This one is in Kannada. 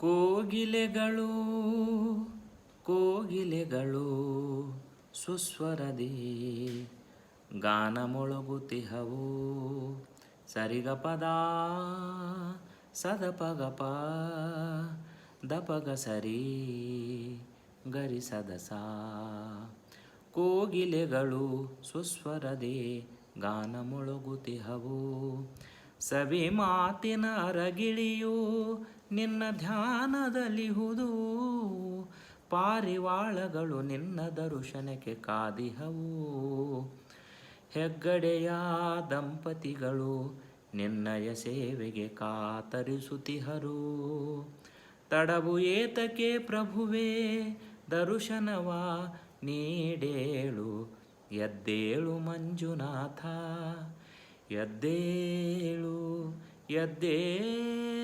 ಕೋಗಿಲೆಗಳು ಕೋಗಿಲೆಗಳು ಸುಸ್ವರದಿ. ಗಾನ ಮೊಳಗುತಿಹವು, ಸರಿಗಪದ, ಸದಪಗಪ, ದಪಗ ಸರಿ, ಗರಿ ಸದಸ. ಕೋಗಿಲೆಗಳು ಸುಸ್ವರದೆ, ಗಾನ ಮೊಳಗುತಿಹವು ಸವಿ ಮಾತಿನ ಅರಗಿಳಿಯು ನಿನ್ನ ಧ್ಯಾನದಲ್ಲಿಹುದು ಪಾರಿವಾಳಗಳು ನಿನ್ನ ದರ್ಶನಕ್ಕೆ ಕಾದಿಹವು. ಹೆಗ್ಗಡೆಯ ದಂಪತಿಗಳು ನಿನ್ನಯ ಸೇವೆಗೆ ಕಾತರಿಸುತ್ತಿಹರು ತಡವು ಏತಕೆ ಪ್ರಭುವೇ, ದರುಶನವ ನೀಡೇಳು. ಎದ್ದೇಳು ಮಂಜುನಾಥ, ಎದ್ದೇಳು ಎದ್ದೇಳು